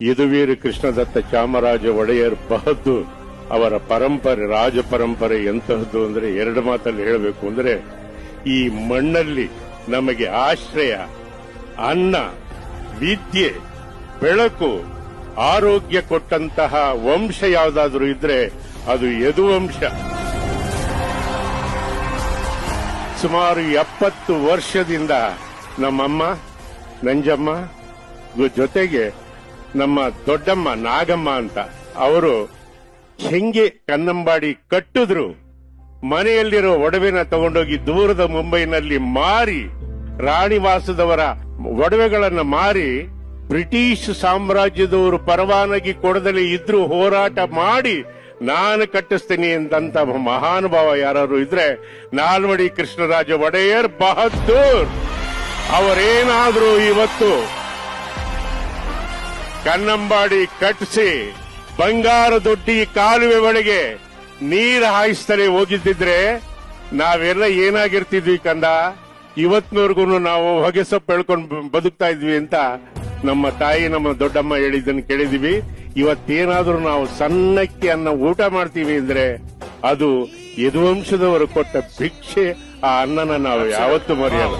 ಯದುವೀರ ಕೃಷ್ಣದತ್ತ ಚಾಮರಾಜ ಒಡೆಯರ್ ಬಹದ್ದೂರ್ ಅವರ ಪರಂಪರೆ, ರಾಜ ಪರಂಪರೆ ಎಂತಹದ್ದು ಅಂದ್ರೆ ಎರಡು ಮಾತಲ್ಲಿ ಹೇಳಬೇಕು ಅಂದ್ರೆ, ಈ ಮಣ್ಣಲ್ಲಿ ನಮಗೆ ಆಶ್ರಯ, ಅನ್ನ, ವಿದ್ಯೆ, ಬೆಳಕು, ಆರೋಗ್ಯ ಕೊಟ್ಟಂತಹ ವಂಶ ಯಾವುದಾದ್ರೂ ಇದ್ರೆ ಅದು ಯದುವಂಶ. ಸುಮಾರು ಎಪ್ಪತ್ತು ವರ್ಷದಿಂದ ನಮ್ಮಮ್ಮ, ನಂಜಮ್ಮ ಜೊತೆಗೆ ನಮ್ಮ ದೊಡ್ಡಮ್ಮ ನಾಗಮ್ಮ ಅಂತ. ಅವರು ಹೆಂಗೆ ಕನ್ನಂಬಾಡಿ ಕಟ್ಟಿದ್ರು, ಮನೆಯಲ್ಲಿರೋ ಒಡವೆನ ತಗೊಂಡೋಗಿ ದೂರದ ಮುಂಬೈನಲ್ಲಿ ಮಾರಿ, ರಾಣಿವಾಸದವರ ಒಡವೆಗಳನ್ನು ಮಾರಿ, ಬ್ರಿಟಿಷ್ ಸಾಮ್ರಾಜ್ಯದವರು ಪರವಾನಗಿ ಕೊಡದಲ್ಲಿ ಇದ್ರು ಹೋರಾಟ ಮಾಡಿ, ನಾನು ಕಟ್ಟಿಸ್ತೀನಿ ಅಂತಂತ ಮಹಾನುಭಾವ ಯಾರು ಇದ್ರೆ, ನಾಲ್ವಡಿ ಕೃಷ್ಣರಾಜ ಒಡೆಯರ್ ಬಹದ್ದೂರ್. ಅವರೇನಾದ್ರೂ ಇವತ್ತು ಕನ್ನಂಬಾಡಿ ಕಟ್ಟಿಸಿ ಬಂಗಾರ ದೊಡ್ಡಿ ಕಾಲುವೆ ಒಳಗೆ ನೀರು ಹಾಯಿಸ್ತಲೇ ಹೋಗಿದ್ದಿದ್ರೆ ನಾವೆಲ್ಲ ಏನಾಗಿರ್ತಿದ್ವಿ ಕಂದ? ಇವತ್ತಿನವರೆಗೂ ನಾವು ಹೊಗೆ ಸೊಪ್ಪು ಹೇಳ್ಕೊಂಡು ಬದುಕ್ತಾ ಇದ್ವಿ ಅಂತ ನಮ್ಮ ತಾಯಿ, ನಮ್ಮ ದೊಡ್ಡಮ್ಮ ಹೇಳಿದ್ದನ್ನು ಕೇಳಿದೀವಿ. ಇವತ್ತೇನಾದರೂ ನಾವು ಸಣ್ಣಕ್ಕೆ ಅನ್ನ ಊಟ ಮಾಡ್ತೀವಿ ಅಂದ್ರೆ ಅದು ಯದುವಂಶದವರು ಕೊಟ್ಟ ಭಿಕ್ಷೆ, ಆ ಅನ್ನನ ನಾವು ಯಾವತ್ತೂ ಮರೆಯಲ್ಲ.